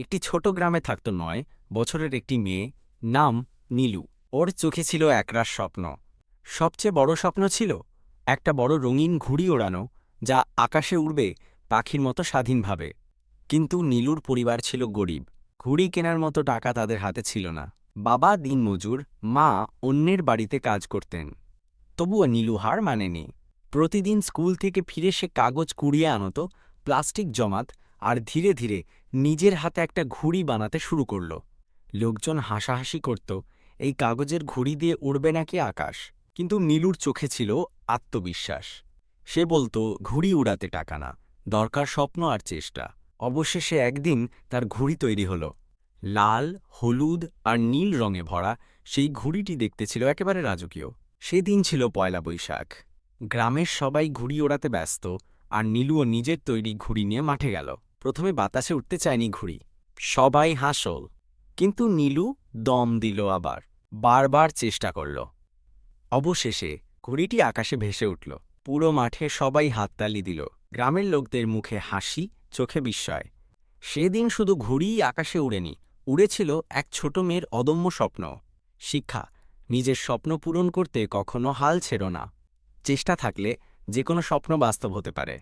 একটি ছোট গ্রামে থাকত নয়, বছরের একটি মেয়ে নাম নীলু। ওর চোখে ছিল একরাশ স্বপ্ন। সবচেয়ে বড় স্বপ্ন ছিল একটা বড় রঙিন ঘুড়ি ওড়ানো, যা আকাশে উড়বে পাখির মতো স্বাধীনভাবে। কিন্তু নীলুর পরিবার ছিল গরিব। ঘুড়ি কেনার মতো টাকা তাদের হাতে ছিল না। বাবা দিনমজুর, মা অন্যের বাড়িতে কাজ করতেন। তবুও নীলু হার মানেনি। প্রতিদিন স্কুল থেকে ফিরে সে কাগজ কুড়িয়ে আনত, প্লাস্টিক জমাত আর ধীরে ধীরে নিজের হাতে একটা ঘুড়ি বানাতে শুরু করল। লোকজন হাসাহাসি করত, এই কাগজের ঘুড়ি দিয়ে উড়বে নাকি আকাশ? কিন্তু নীলুর চোখে ছিল আত্মবিশ্বাস। সে বলতো, ঘুড়ি উড়াতে টাকা না, দরকার স্বপ্ন আর চেষ্টা। অবশেষে একদিন তার ঘুড়ি তৈরি হল। লাল, হলুদ আর নীল রঙে ভরা সেই ঘুড়িটি দেখতে ছিল একেবারে রাজকীয়। সেদিন ছিল পয়লা বৈশাখ। গ্রামের সবাই ঘুড়ি ওড়াতে ব্যস্ত আর নীলুও নিজের তৈরি ঘুড়ি নিয়ে মাঠে গেল। প্রথমে বাতাসে উঠতে চায়নি ঘুড়ি। সবাই হাসল। কিন্তু নীলু দম দিল আবার। বারবার চেষ্টা করল। অবশেষে ঘুড়িটি আকাশে ভেসে উঠল। পুরো মাঠে সবাই হাততালি দিল। গ্রামের লোকদের মুখে হাসি, চোখে বিস্ময়। সেদিন শুধু ঘুড়িই আকাশে উড়েনি, উড়েছিল এক ছোট মেয়ের অদম্য স্বপ্ন। শিক্ষা, নিজের স্বপ্ন পূরণ করতে কখনো হাল ছেড়ো না। চেষ্টা থাকলে যে কোনো স্বপ্ন বাস্তব হতে পারে।